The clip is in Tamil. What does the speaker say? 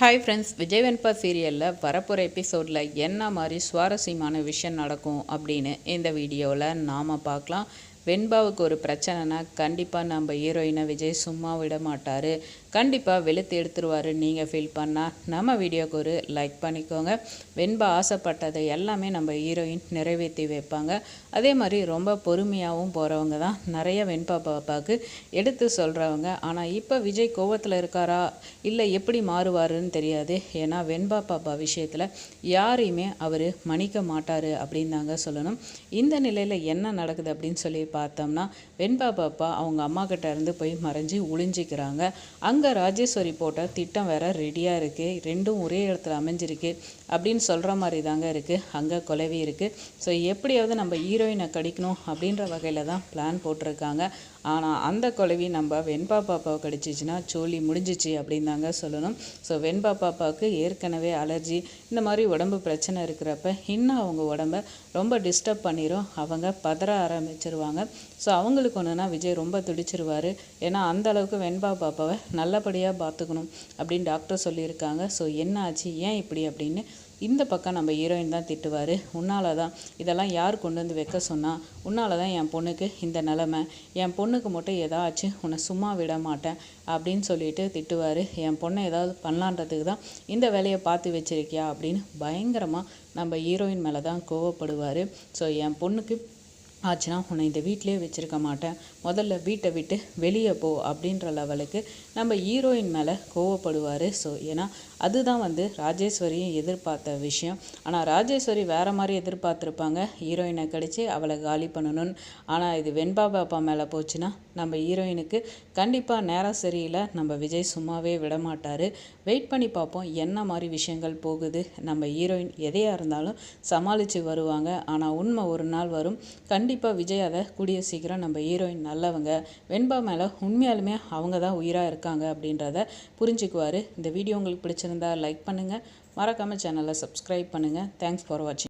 ஹாய் ஃப்ரெண்ட்ஸ் விஜய் வெண்பா சீரியலில் வரப்போகிற எபிசோடில் என்ன மாதிரி சுவாரஸ்யமான விஷயம் நடக்கும் அப்படின்னு இந்த வீடியோவில் நாம் பார்க்கலாம். வெண்பாவுக்கு ஒரு பிரச்சனைனா கண்டிப்பாக நம்ம ஹீரோயினை விஜய் சும்மா விட மாட்டார். கண்டிப்பாக வெளுத்து எடுத்துருவார். நீங்கள் ஃபீல் பண்ணால் நம்ம வீடியோக்கு ஒரு லைக் பண்ணிக்கோங்க. வெண்பா ஆசைப்பட்டதை எல்லாமே நம்ம ஹீரோயின் நிறைவேற்றி வைப்பாங்க. அதே மாதிரி ரொம்ப பொறுமையாகவும் போகிறவங்க தான் நிறைய வெண்பா பாப்பாவுக்கு எடுத்து சொல்கிறவங்க ஆனால் இப்போ விஜய் கோவத்தில் இருக்காரா? இல்லை எப்படி மாறுவாருன்னு தெரியாது. ஏன்னா வெண்பா பாப்பா விஷயத்தில் யாரையுமே அவர் மன்னிக்க மாட்டார் அப்படின்னு தாங்க சொல்லணும். இந்த நிலையில் என்ன நடக்குது அப்படின்னு சொல்லி பார்த்தோம்னா வெண்பா பாப்பா அவங்க அம்மா கிட்ட இருந்து போய் மறைஞ்சு ஒளிஞ்சிக்கிறாங்க. அங்கே ராஜேஸ்வரி போட்ட திட்டம் வேற ரெடியாக இருக்குது ரெண்டும் ஒரே இடத்துல அமைஞ்சிருக்கு அப்படின்னு சொல்கிற மாதிரி தாங்க இருக்குது அங்கே குலவி இருக்குது ஸோ எப்படியாவது நம்ம ஹீரோயினை கடிக்கணும் அப்படின்ற வகையில் தான் பிளான் போட்டிருக்காங்க. ஆனால் அந்த குலவி நம்ம வெண்பா பாப்பாவை கடிச்சிச்சின்னா சோழி முடிஞ்சிச்சு அப்படின்னு தாங்க சொல்லணும். ஸோ வெண்பா பாப்பாவுக்கு ஏற்கனவே அலர்ஜி இந்த மாதிரி உடம்பு பிரச்சனை இருக்கிறப்ப இன்னும் அவங்க உடம்ப ரொம்ப டிஸ்டர்ப் பண்ணிடும் அவங்க பதற ஆரம்பிச்சிருவாங்க. ஸோ அவங்களுக்கு ஒன்றுனா விஜய் ரொம்ப துடிச்சிருவார். ஏன்னா அந்த அளவுக்கு வெண்பா பாப்பாவை நல்லபடியாக பார்த்துக்கணும் அப்படின்னு டாக்டர் சொல்லியிருக்காங்க. ஸோ என்ன ஆச்சு? ஏன் இப்படி அப்படின்னு இந்த பக்கம் நம்ம ஹீரோயின் தான் திட்டுவார். உன்னால தான் இதெல்லாம் யார் கொண்டு வந்து வைக்க சொன்னால் உன்னால தான் என் பொண்ணுக்கு இந்த நிலமை. என் பொண்ணுக்கு மட்டும் ஏதாச்சும் உன்னை சும்மா விட மாட்டேன் அப்படின்னு சொல்லிட்டு திட்டுவார். என் பொண்ணை ஏதாவது பண்ணலான்றதுக்கு தான் இந்த வேலையை பார்த்து வச்சிருக்கியா அப்படின்னு பயங்கரமாக நம்ம ஹீரோயின் மேலே தான் கோவப்படுவார். ஸோ என் பொண்ணுக்கு ஆச்சுன்னா உன்னை இந்த வீட்டிலே வச்சுருக்க மாட்டேன். முதல்ல வீட்டை விட்டு வெளியே போ அப்படின்ற லெவலுக்கு நம்ம ஹீரோயின் மேலே கோவப்படுவார். ஸோ ஏன்னா அதுதான் வந்து ராஜேஸ்வரியும் எதிர்பார்த்த விஷயம். ஆனால் ராஜேஸ்வரி வேறு மாதிரி எதிர்பார்த்துருப்பாங்க. ஹீரோயினை கடிச்சு அவளை காலி பண்ணணும்னு. ஆனால் இது வெண்பா பாப்பா மேலே போச்சுன்னா நம்ம ஹீரோயினுக்கு கண்டிப்பாக நேரம் சரியில்லை. நம்ம விஜய் சும்மாவே விட மாட்டார். வெயிட் பண்ணி பார்ப்போம் என்ன மாதிரி விஷயங்கள் போகுது. நம்ம ஹீரோயின் எதையாக இருந்தாலும் சமாளித்து வருவாங்க. ஆனால் உண்மை ஒரு நாள் வரும். கண்டிப்பாக விஜய் அதை கூடிய சீக்கிரம் நம்ம ஹீரோயின் நல்லவங்க வெண்பா மேலே உண்மையாலுமே அவங்க தான் உயிராக இருக்காங்க அப்படின்றத புரிஞ்சுக்குவார். இந்த வீடியோ உங்களுக்கு பிடிச்சிருந்தா லைக் பண்ணுங்கள் மறக்காமல் சேனலை சப்ஸ்கிரைப் பண்ணுங்கள் தேங்க்ஸ் ஃபார் வாட்சிங்